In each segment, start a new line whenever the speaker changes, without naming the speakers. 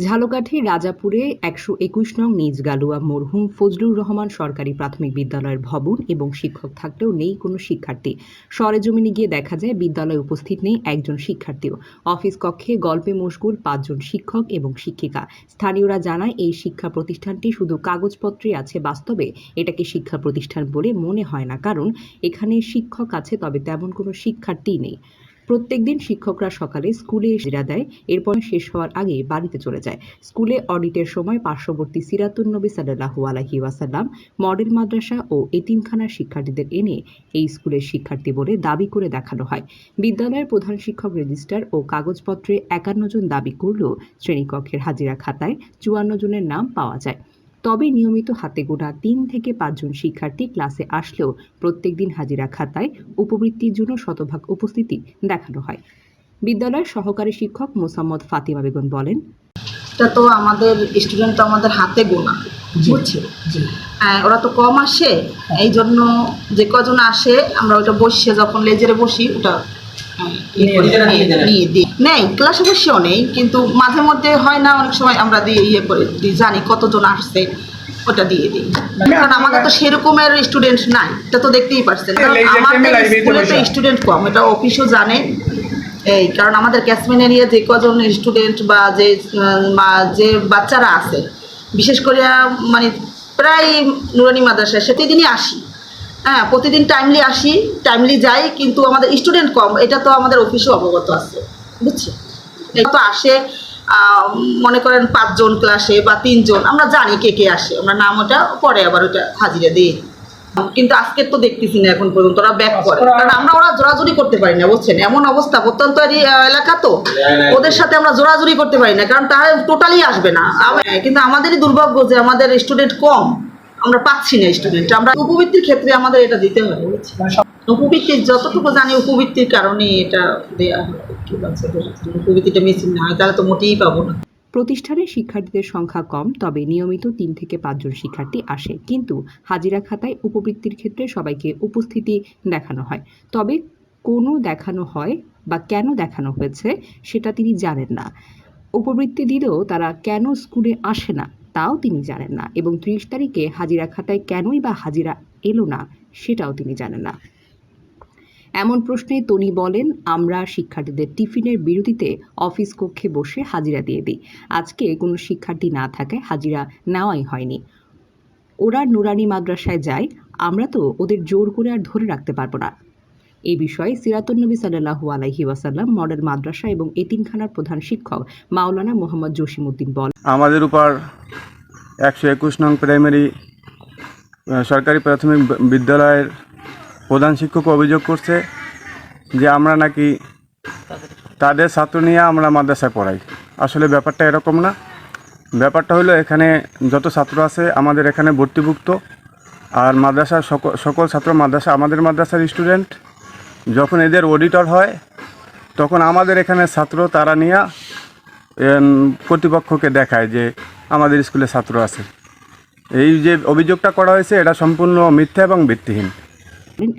ঝালকাঠির রাজাপুরে একশো একুশ নং নিজ গালুয়া মরহুম ফজলুর রহমান সরকারি প্রাথমিক বিদ্যালয়ের ভবন এবং শিক্ষক থাকলেও নেই কোনো শিক্ষার্থী। সরেজমিনে গিয়ে দেখা যায়, বিদ্যালয়ে উপস্থিত নেই একজন শিক্ষার্থীও। অফিস কক্ষে গল্পে মশগুল পাঁচজন শিক্ষক এবং শিক্ষিকা। স্থানীয়রা জানায়, এই শিক্ষা প্রতিষ্ঠানটি শুধু কাগজপত্রে আছে বাস্তবে, এটাকে শিক্ষা প্রতিষ্ঠান বলে মনে হয় না। কারণ, এখানে শিক্ষক আছে, তবে তেমন কোনো শিক্ষার্থীই নেই। প্রত্যেকদিন শিক্ষকরা সকালে স্কুলে হাজিরা দেয়। এরপর শেষ হওয়ার আগে বাড়িতে চলে যায়। স্কুলে অডিটের সময় পার্শ্ববর্তী সিরাতুন নবী সাল্লাহু আলহি ওয়াসাল্লাম, মডেল মাদ্রাসা ও এতিমখানার শিক্ষার্থীদের এনে এই স্কুলের শিক্ষার্থী বলে দাবি করে দেখানো হয়। বিদ্যালয়ের প্রধান শিক্ষক রেজিস্টার ও কাগজপত্রে একান্ন জন দাবি করলেও শ্রেণীকক্ষের হাজিরা খাতায় চুয়ান্ন জনের নাম পাওয়া যায়। তবে নিয়মিত হাতে গোনা তিন থেকে পাঁচজন শিক্ষার্থী ক্লাসে আসলেও প্রত্যেকদিন হাজিরা খাতায় উপবৃত্তির জন্য শতভাগ উপস্থিতি দেখানো হয়। বিদ্যালয়ের সহকারী শিক্ষক মোসাম্মদ ফাতিমা বেগম বলেন
এটা তো আমাদের স্টুডেন্ট তো আমাদের হাতে গোনা বুঝছে? হ্যাঁ, ওরা তো কম আসে এই জন্য যে কজন আসে আমরা ওটা বসে যখন লেজেরে বসি ওটা নেই ক্লাসে বসেও নেই কিন্তু মাঝে মধ্যে হয় না অনেক সময় আমরা দিয়ে ইয়ে করে জানি কতজন আসছে ওটা দিয়ে দিই। কারণ আমাদের তো সেরকমের স্টুডেন্ট নাই এটা তো দেখতেই পারছেন। আমাদের স্কুলে তো স্টুডেন্ট কম এটা অফিসও জানে। এই কারণ আমাদের ক্যাশমেন এরিয়া যে কজন স্টুডেন্ট বা যে মা- যে বাচ্চারা আছে বিশেষ করে মানে প্রায় নুরানি মাদ্রাসায় সে প্রতিদিনই আসি। হ্যাঁ প্রতিদিন টাইমলি আসি টাইমলি যাই, কিন্তু আমাদের স্টুডেন্ট কম, এটা তো আমাদের অফিসেও অবগত আছে বুঝছি এটা তো আসে মনে করেন পাঁচজন ক্লাসে বা তিনজন, আমরা জানি কে কে আসে, আমরা নাম ওটা পরে আবার ওটা হাজিরা দিই। কিন্তু আজকে তো দেখতেছি না এখন পর্যন্ত, ওরা ব্যাক করে, কারণ আমরা ওরা জোরাজুরি করতে পারি না, বুঝছেন? এমন অবস্থা প্রত্যন্ত এলাকা তো, ওদের সাথে আমরা জোরাজুরি করতে পারি না, কারণ তারা টোটালি আসবে না। কিন্তু আমাদেরই দুর্ভাগ্য যে আমাদের স্টুডেন্ট কম। আমরা পাচ্ছি না স্টুডেন্ট আমরা উপবৃত্তির ক্ষেত্রে আমাদের এটা দিতে হবে
মানে
উপবৃত্তির যতটুকু জানি উপবৃত্তির কারণে এটা দেওয়া হয় উপবৃত্তিটা মিসিং না হয়, তাহলে তো মোটেই পাবো না।
প্রতিষ্ঠানে শিক্ষার্থীদের সংখ্যা কম, তবে নিয়মিত তিন থেকে পাঁচজন শিক্ষার্থী আসে। কিন্তু হাজিরা খাতায় উপবৃত্তির ক্ষেত্রে সবাইকে উপস্থিতি দেখানো হয়। তবে কোনো দেখানো হয় বা কেন দেখানো হয়েছে, সেটা তিনি জানেন না। উপবৃত্তি দিলেও তারা কেন স্কুলে আসে না? তাও তিনি জানেন না এবং ত্রিশ তারিখে হাজিরা খাতায় কেনই বা হাজিরা এলো না সেটাও তিনি জানেন না। এমন প্রশ্নে তনি বলেন, আমরা শিক্ষার্থীদের টিফিনের বিরতিতে অফিস কক্ষে বসে হাজিরা দিয়ে দিই। আজকে কোনো শিক্ষার্থী না থাকায় হাজিরা নেওয়াই হয়নি। ওরা নুরানি মাদ্রাসায় যায়, আমরা তো ওদের জোর করে আর ধরে রাখতে পারব না। এই বিষয়ে সিরাতুন্নবী সাল্লাহু আলাইহি ওয়াসাল্লাম, মডেল মাদ্রাসা এবং এতিমখানার প্রধান শিক্ষক মাওলানা মোহাম্মদ জসিমউদ্দিন বল
আমাদের উপর একশো একুশ নং প্রাইমারি সরকারি প্রাথমিক বিদ্যালয়ের প্রধান শিক্ষক অভিযোগ করছে যে আমরা নাকি তাদের ছাত্র নিয়ে আমরা মাদ্রাসায় পড়াই। আসলে ব্যাপারটা এরকম না। ব্যাপারটা হলো এখানে যত ছাত্র আছে আমাদের এখানে ভর্তিভুক্ত, আর মাদ্রাসার সকল সকল ছাত্র মাদ্রাসা, আমাদের মাদ্রাসার স্টুডেন্ট যখন এদের অডিটর হয়, তখন আমাদের এখানে ছাত্র তারা নিয়ে কর্তৃপক্ষকে দেখায় যে আমাদের স্কুলে ছাত্র আছে। এই যে অভিযোগটা করা হয়েছে, এটা সম্পূর্ণ মিথ্যা এবং ভিত্তিহীন।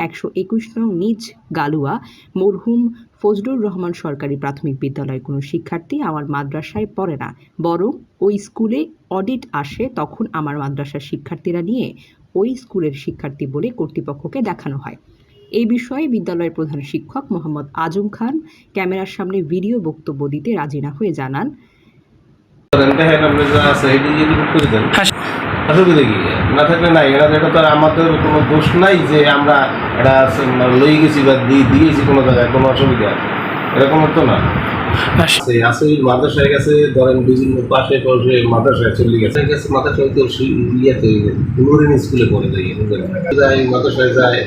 একশো একুশ নং নিজ গালুয়া, মরহুম ফজলুর রহমান সরকারি প্রাথমিক বিদ্যালয়ের কোনো শিক্ষার্থী আমার মাদ্রাসায় পড়ে না। বরং ওই স্কুলে অডিট আসে, তখন আমার মাদ্রাসার শিক্ষার্থীরা নিয়ে ওই স্কুলের শিক্ষার্থী বলে কর্তৃপক্ষকে দেখানো হয়। এই বিষয়ে বিদ্যালয়ের প্রধান শিক্ষক মোহাম্মদ আজম খান ক্যামেরার সামনে ভিডিও বক্তব্য দিতে রাজি না হয়ে জানান।
না থাকলে নাই তো আমাদের কোনো দোষ নাই যে আমরা এটা লই গেছি বা দিয়ে দিয়েছি কোনো জায়গায়, কোনো অসুবিধা এরকম তো না। আসলে মাদ্রাসায় গেছে ধরেন বিভিন্ন পাশে পাশে মাদ্রাসায় চলে গেছে। গেছে মাদ্রাসায় তো সে ইয়েতে নুরিন স্কুলে পড়ে যায় যায় মাদ্রাসায় যায়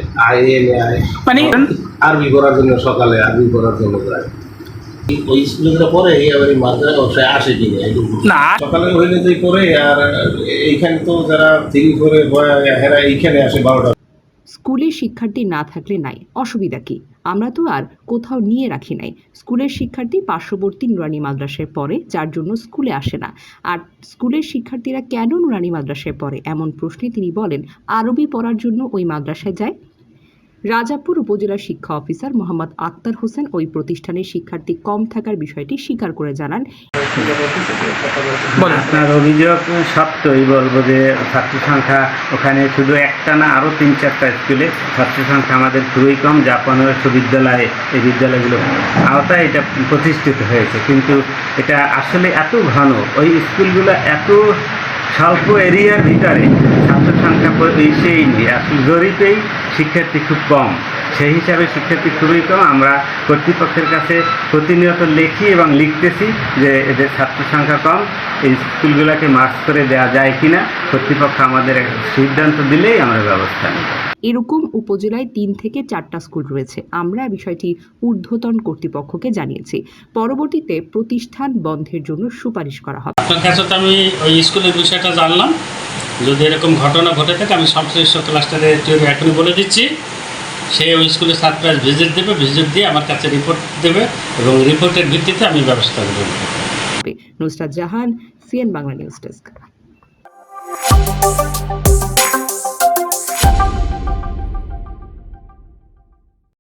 মানে
আরবি করার জন্য সকালে আরবি করার জন্য যায়। ওই স্কুলে যেটা পড়ে এই আবার মাদ্রাসায় আসে কিনা
না
সকালে হইলে যে আর এইখানে তো যারা থ্রি করে হেরা এইখানে আসে বারোটা।
স্কুলে শিক্ষার্থী না থাকলে নাই অসুবিধা কি? আমরা তো আর কোথাও নিয়ে রাখি নাই। স্কুলের শিক্ষার্থী পার্শ্ববর্তী নুরানি মাদ্রাসায় পড়ে, যার জন্য স্কুলে আসে না। আর স্কুলের শিক্ষার্থীরা কেন নুরানি মাদ্রাসায় পড়ে? এমন প্রশ্নে তিনি বলেন, আরবি পড়ার জন্য ওই মাদ্রাসায় যায়। রাজাপুর উপজেলা শিক্ষা অফিসার মোহাম্মদ আক্তার হোসেন ওই প্রতিষ্ঠানের শিক্ষার্থী কম থাকার বিষয়টি স্বীকার করে জানান।
আপনার অভিযোগ সত্যই বলব যে ছাত্র সংখ্যা ওখানে শুধু একটা না আরও তিন চারটা স্কুলে ছাত্র সংখ্যা আমাদের খুবই কম। জাপান বিশ্ববিদ্যালয়ে এই বিদ্যালয়গুলো আওতায় এটা প্রতিষ্ঠিত হয়েছে। কিন্তু এটা আসলে এত ঘন ওই স্কুলগুলো এত স্বল্প এরিয়ার ভিতরে ছাত্র সংখ্যা বেশিই ইন্ডিয়া জরিপেই শিক্ষার্থী খুব কম। সেই হিসাবে শিক্ষার্থী খুবই কম আমরা কর্তৃপক্ষের কাছে প্রতিনিয়ত লিখি এবং লিখতেছি যে এদের ছাত্র সংখ্যা কম এই স্কুলগুলোকে মার্চ করে দেওয়া যায় কিনা কর্তৃপক্ষ আমাদের একটা সিদ্ধান্ত দিলেই আমরা ব্যবস্থা নেব।
এরকম উপজেলায় তিন থেকে চারটা স্কুল রয়েছে। আমরা বিষয়টি ঊর্ধ্বতন কর্তৃপক্ষকে জানিয়েছি। পরবর্তীতে প্রতিষ্ঠান বন্ধের জন্য সুপারিশ করা হবে।
আপনার কাছে তো আমি ওই স্কুলের বিষয়টা জানলাম। যদি এরকম ঘটনা ঘটে থাকে আমি সংশ্লিষ্ট ক্লাস্টারে এখনই বলে দিচ্ছি। সে ওই স্কুলের সারপ্রাইজ ভিজিট দেবে ভিজিট দিয়ে আমার কাছে রিপোর্ট দেবে এবং রিপোর্টের ভিত্তিতে আমি ব্যবস্থা নেব
Nusrat Jahan CN Bangla news desk